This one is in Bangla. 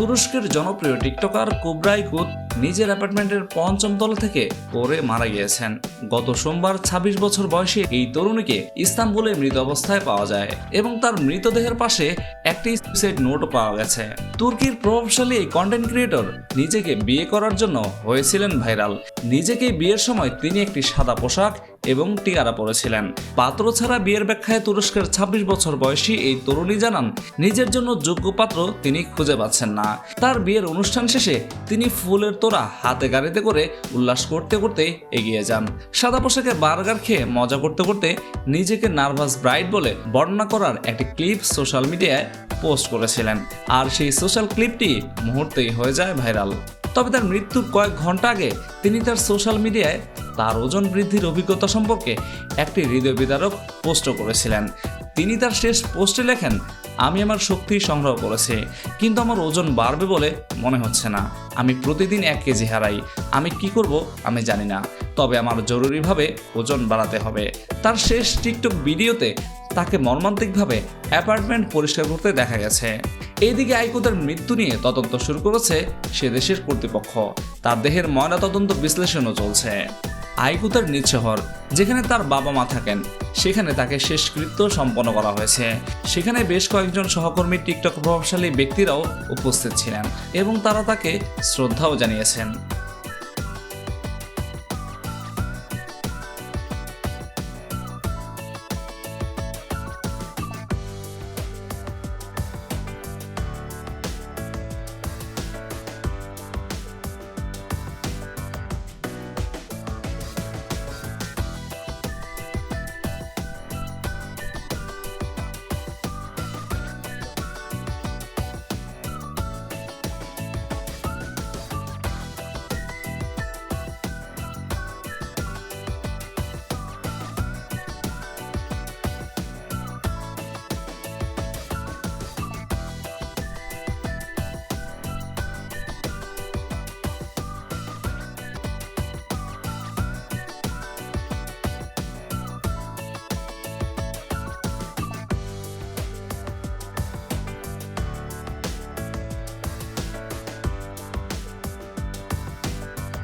তুরস্কের জনপ্রিয় টিকটকার কুবরাই কুত নিজের অ্যাপার্টমেন্টের পঞ্চম তলা থেকে পড়ে মারা গিয়েছেন। গত সোমবার ২৬ বছর বয়সী এই তরুণীকে ইস্তাম্বুলে মৃত অবস্থায় পাওয়া যায় এবং তার মৃতদেহের পাশে একটি সুইসাইড নোটও পাওয়া গেছে। তুর্কির প্রভাবশালী এই কন্টেন্ট ক্রিয়েটর নিজেকে বিয়ে করার জন্য হয়েছিলেন ভাইরাল। নিজেকে বিয়ের সময় তিনি একটি সাদা পোশাক এবং টিয়ারা পরেছিলেন পাত্র ছাড়া বিয়ের ব্যাখ্যায় তুরস্কের ২৬ বছর বয়সী এই তরুণী জানান, নিজের জন্য যোগ্য পাত্র তিনি খুঁজে পাচ্ছেন না। তার বিয়ের অনুষ্ঠান শেষে তিনি ফুলের তোড়া হাতে গাড়িতে করে উল্লাস করতে করতে এগিয়ে যান। সাদা পোশাকে বার্গার খেয়ে মজা করতে করতে নিজেকে নার্ভাস ব্রাইট বলে বর্ণনা করার একটি ক্লিপ সোশ্যাল মিডিয়ায় পোস্ট করেছিলেন। আর সেই সোশ্যাল ক্লিপটি মুহূর্তেই হয়ে যায় ভাইরাল। তবে তার মৃত্যুর কয়েক ঘণ্টা আগে তিনি তার সোশ্যাল মিডিয়ায় তার ওজন বৃদ্ধির অভিজ্ঞতা সম্পর্কে একটি হৃদয় বিদারক পোস্টও করেছিলেন। তিনি তার শেষ পোস্টে লেখেন, আমি আমার শক্তি সংগ্রহ করেছি, কিন্তু আমার ওজন বাড়বে বলে মনে হচ্ছে না। আমি প্রতিদিন এক কেজি হারাই। আমি কি করব আমি জানি না। তবে আমার জরুরিভাবে ওজন বাড়াতে হবে। তার শেষ টিকটক ভিডিওতে তাকে মর্মান্তিকভাবে অ্যাপার্টমেন্ট পরিষ্কার করতে দেখা গেছে। এইদিকে আইকুদের মৃত্যু নিয়ে তদন্ত শুরু করেছে সে দেশের কর্তৃপক্ষ। তার দেহের ময়নাতদন্ত বিশ্লেষণও চলছে। আইকুতের নিজ শহর, যেখানে তার বাবা মা থাকেন। সেখানে তাকে শেষকৃত্য সম্পন্ন করা হয়েছে। সেখানে বেশ কয়েকজন সহকর্মী টিকটক প্রভাবশালী ব্যক্তিরাও উপস্থিত ছিলেন এবং তারা তাকে শ্রদ্ধাও জানিয়েছেন।